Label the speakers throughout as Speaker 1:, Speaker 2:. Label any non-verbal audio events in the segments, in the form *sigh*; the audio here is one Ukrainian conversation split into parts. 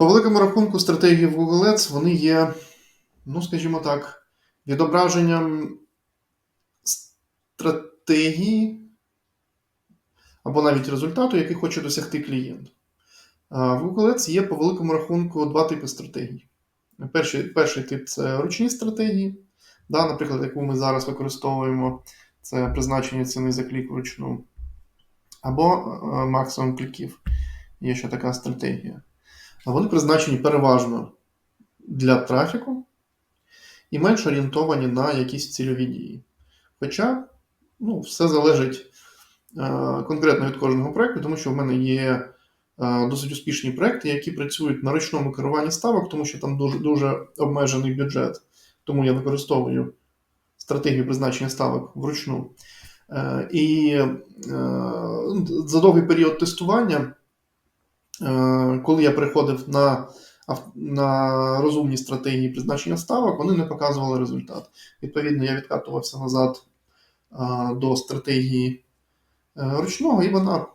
Speaker 1: По великому рахунку, стратегії в Google Ads вони є, ну, скажімо так, відображенням стратегії або навіть результату, який хоче досягти клієнт. В Google Ads є по великому рахунку два типи стратегій. Перший, перший тип це ручні стратегії, да, наприклад, яку ми зараз використовуємо, це призначення ціни за клік вручну, або е, максимум кліків. Є ще така стратегія. А Вони призначені переважно для трафіку і менш орієнтовані на якісь цільові дії. Хоча ну, все залежить е, конкретно від кожного проєкту, тому що в мене є е, досить успішні проекти, які працюють на ручному керуванні ставок, тому що там дуже, дуже обмежений бюджет. Тому я використовую стратегію призначення ставок вручну. Е, і за довгий період тестування, коли я переходив на, на розумні стратегії призначення ставок, вони не показували результат. Відповідно, я відкатувався назад е, до стратегії е, ручного, і вона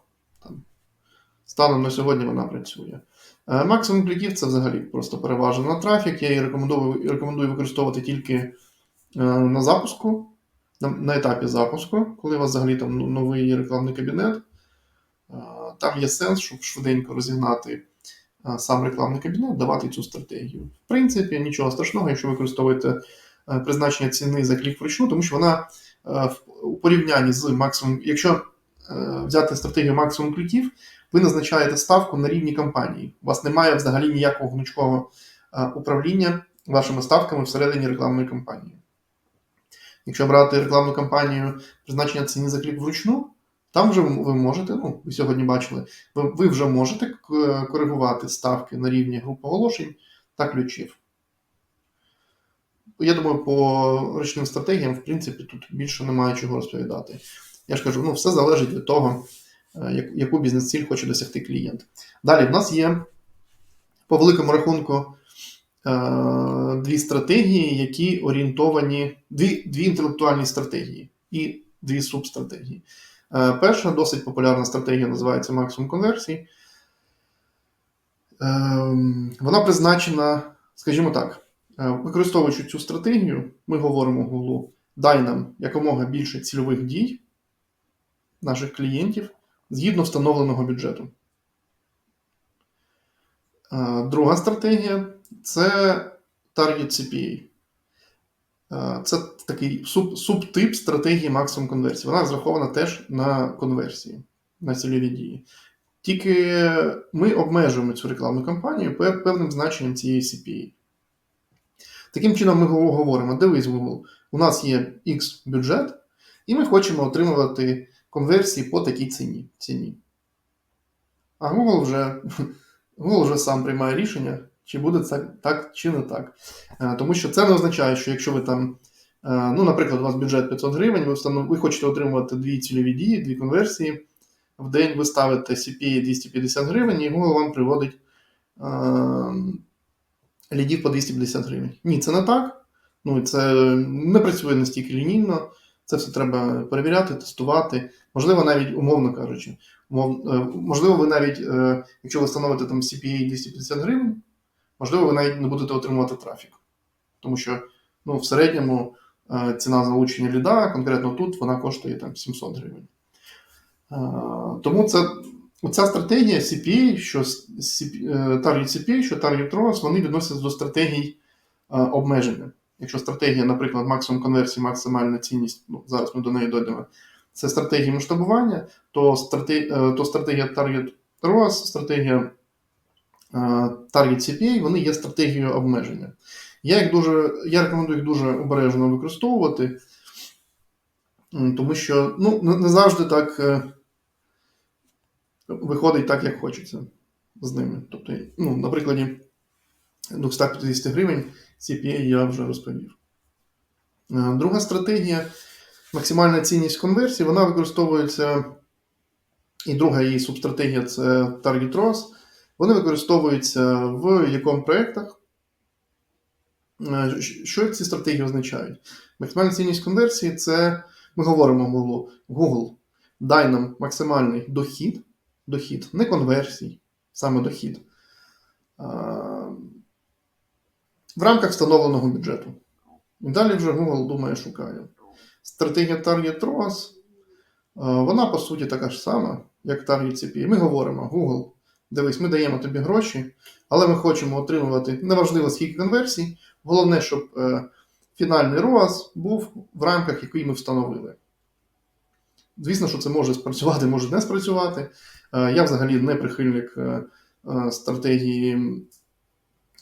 Speaker 1: там, станом на сьогодні вона працює. Е, Максимум кліків це взагалі просто переважено на трафік. Я її рекомендую, рекомендую використовувати тільки е, на запуску, на, на етапі запуску, коли у вас взагалі там ну, новий рекламний кабінет. Е, Там є сенс, щоб швиденько розігнати е, сам рекламний кабінет, давати цю стратегію. В принципі, нічого страшного, якщо використовуєте е, призначення ціни за клік вручну, тому що вона у порівнянні з максимум, якщо взяти стратегію максимум кліків, ви назначаєте ставку на рівні кампанії. У вас немає взагалі ніякого гнучкого управління вашими ставками всередині рекламної кампанії. Якщо брати рекламну кампанію призначення ціни за клік вручну, там вже ви можете, ну, ви сьогодні бачили, ви, вже можете коригувати ставки на рівні груп оголошень та ключів. Я думаю, по ручним стратегіям, в принципі, тут більше немає чого розповідати. Я ж кажу, ну, все залежить від того, е, як- яку бізнес-ціль хоче досягти клієнт. Далі в нас є по великому рахунку е, дві стратегії, які орієнтовані, дві, дві інтелектуальні стратегії і дві субстратегії. Е, Перша досить популярна стратегія називається максимум конверсій. Ем, Вона призначена, скажімо так, е, використовуючи цю стратегію, ми говоримо Google, дай нам якомога більше цільових дій наших клієнтів згідно встановленого бюджету. Е, Друга стратегія це Target CPA. Е, Це такий суб, субтип стратегії максимум конверсії. Вона розрахована теж на конверсії, на цільові дії. Тільки ми обмежуємо цю рекламну кампанію певним значенням цієї CPA. Таким чином, ми говоримо: дивись, Google, у нас є X бюджет, і ми хочемо отримувати конверсії по такій ціні. ціні. А Google вже, *laughs* Google вже сам приймає рішення, чи буде це так, чи не так. Е, Тому що це не означає, що якщо ви там, е, ну, наприклад, у вас бюджет 500 гривень, ви, встанов... ви хочете отримувати дві цільові дії, дві конверсії. В день ви ставите CPA 250 гривень, і Google вам приводить е, лідів по 250 гривень. Ні, це не так. Ну, це не працює настільки лінійно. Це все треба перевіряти, тестувати. Можливо, навіть умовно кажучи, умов, е, можливо, ви навіть, е, якщо ви встановите там CPA 250 гривень, можливо, ви навіть не будете отримувати трафік. Тому що ну, в середньому е, ціна залучення ліда, конкретно тут, вона коштує там 700 гривень. Е, Тому це, ця стратегія CPA, що е, Target CPA, що Target ROAS, вони відносяться до стратегій е, обмеження. Якщо стратегія, наприклад, максимум конверсії, максимальна цінність, ну, зараз ми до неї дойдемо, це стратегії масштабування, то, страте, е, то стратегія Target ROAS, стратегія е, Target CPA, вони є стратегією обмеження. Я їх дуже, я рекомендую їх дуже обережно використовувати, тому що ну, не завжди так е, виходить так, як хочеться з ними. Тобто, ну, на прикладі 250 гривень CPA я вже розповів. Е, Друга стратегія максимальна цінність конверсії, вона використовується, і друга її субстратегія це Target ROAS. Вони використовуються в якому проєктах. Е, Що ці стратегії означають? Максимальна цінність конверсії це ми говоримо Google, Google, дай нам максимальний дохід, дохід, не конверсій, саме дохід. в рамках встановленого бюджету. І далі вже Google думає, шукає. Стратегія Target ROAS, вона по суті така ж сама, як Target CPA. Ми говоримо, Google, дивись, ми даємо тобі гроші, але ми хочемо отримувати неважливо скільки конверсій. Головне, щоб е, фінальний ROAS був в рамках, які ми встановили. Звісно, що це може спрацювати, може не спрацювати. Е, Я взагалі не прихильник е, е, стратегії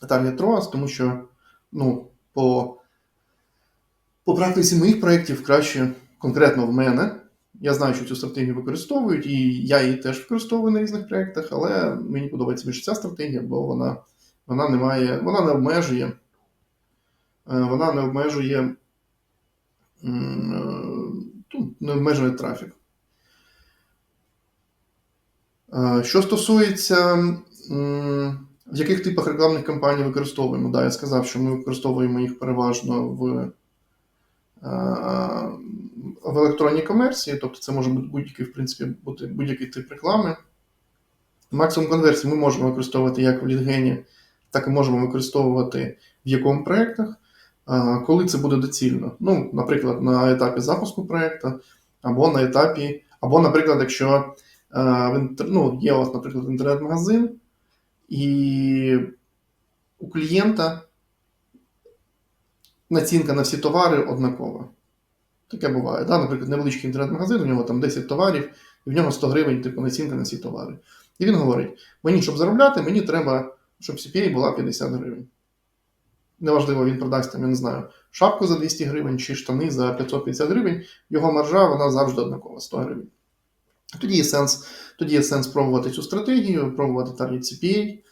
Speaker 1: Target ROAS, тому що ну, по, по практиці моїх проєктів краще конкретно в мене. Я знаю, що цю стратегію використовують, і я її теж використовую на різних проєктах, але мені подобається більше ця стратегія, бо вона, вона не має, вона не обмежує, е, вона не обмежує е, не обмежує трафік. Е, Що стосується, в яких типах рекламних кампаній використовуємо, да, я сказав, що ми використовуємо їх переважно в, в електронній комерції, тобто це може бути будь-який, в принципі, бути будь-який тип реклами. Максимум конверсії ми можемо використовувати як в лідгені, так і можемо використовувати в якому проєктах. Коли це буде доцільно? Ну, наприклад, на етапі запуску проєкту, або на етапі, або, наприклад, якщо е, ну, є у вас, наприклад, інтернет-магазин, і у клієнта націнка на всі товари однакова. Таке буває. Да? Наприклад, невеличкий інтернет-магазин, у нього там 10 товарів, і в нього 100 гривень, типу, націнка на всі товари. І він говорить: мені, щоб заробляти, мені треба, щоб CPA була 50 гривень. Неважливо, він продасть там, я не знаю, шапку за 200 гривень чи штани за 550 гривень, його маржа вона завжди однакова 100 гривень. Тоді є сенс, тоді є сенс пробувати цю стратегію, пробувати Target CPA.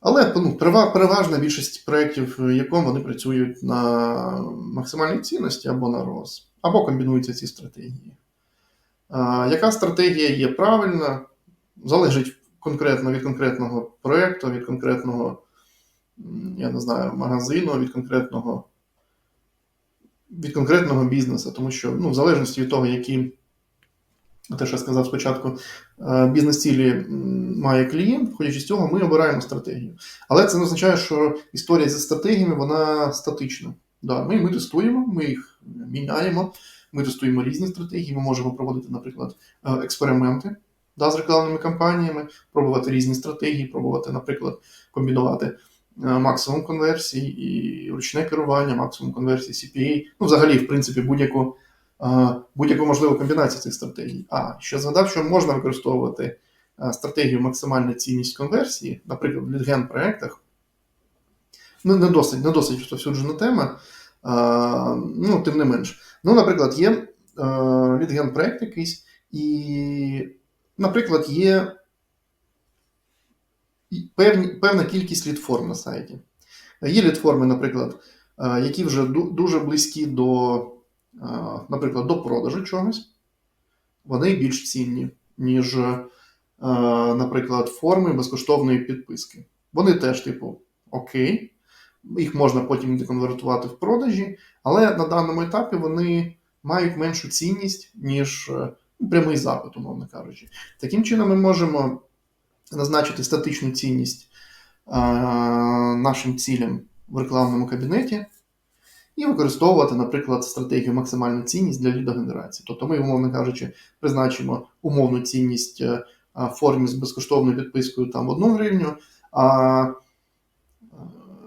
Speaker 1: Але ну, переважна більшість проєктів, в якому вони працюють на максимальній цінності або на ROS, або комбінуються ці стратегії. А, яка стратегія є правильна, залежить конкретно від конкретного проєкту, від конкретного, я не знаю, магазину, від конкретного, від конкретного бізнесу. Тому що ну, в залежності від того, які те, що я сказав спочатку, е, бізнес-цілі має клієнт, виходячи з цього, ми обираємо стратегію. Але це не означає, що історія зі стратегіями вона статична. Да, ми, ми тестуємо, ми їх міняємо, ми тестуємо різні стратегії. Ми можемо проводити, наприклад, е, експерименти да, з рекламними кампаніями, пробувати різні стратегії, пробувати, наприклад, комбінувати е, максимум конверсій і ручне керування, максимум конверсій CPA. Ну, взагалі, в принципі, будь-яку будь-яку можливу комбінацію цих стратегій. А ще згадав, що можна використовувати стратегію максимальна цінність конверсії, наприклад, в лідген проєктах. Ну, не досить, не досить розповсюджена тема, а, ну, тим не менш. Ну, наприклад, є е, лідген проєкт якийсь, і, наприклад, є певні, певна кількість лідформ на сайті. Є лідформи, наприклад, які вже дуже близькі до, наприклад, до продажу чогось. Вони більш цінні, ніж, е, наприклад, форми безкоштовної підписки. Вони теж, типу, окей, їх можна потім деконвертувати в продажі, але на даному етапі вони мають меншу цінність, ніж е, прямий запит, умовно кажучи. Таким чином, ми можемо назначити статичну цінність е, нашим цілям в рекламному кабінеті і використовувати, наприклад, стратегію максимальна цінність для лідогенерації. Тобто ми, умовно кажучи, призначимо умовну цінність е, в формі з безкоштовною підпискою там 1 гривню, а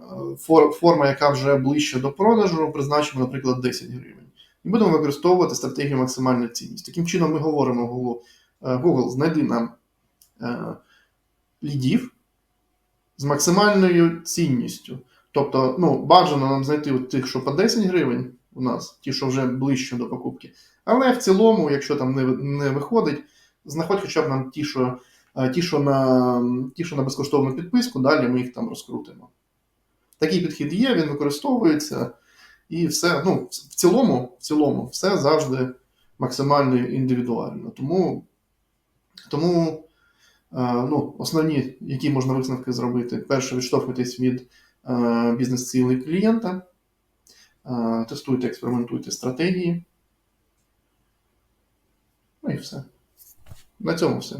Speaker 1: е, форма, яка вже ближче до продажу, призначимо, наприклад, 10 гривень. І будемо використовувати стратегію максимальна цінність. Таким чином, ми говоримо Google, е, Google знайди нам лідів з максимальною цінністю. Тобто, ну, бажано нам знайти тих, що по 10 гривень у нас, ті, що вже ближче до покупки. Але в цілому, якщо там не, не виходить, знаходь хоча б нам ті, що, е, ті, що, на, ті, що на безкоштовну підписку, далі ми їх там розкрутимо. Такий підхід є, він використовується, і все. Ну, в цілому, в цілому, все завжди максимально індивідуально. Тому, тому е, ну, основні, які можна висновки зробити, перше, відштовхуйтесь від бізнес-цілей клієнта, е, тестуйте, експериментуйте стратегії. Ну і все. На цьому все.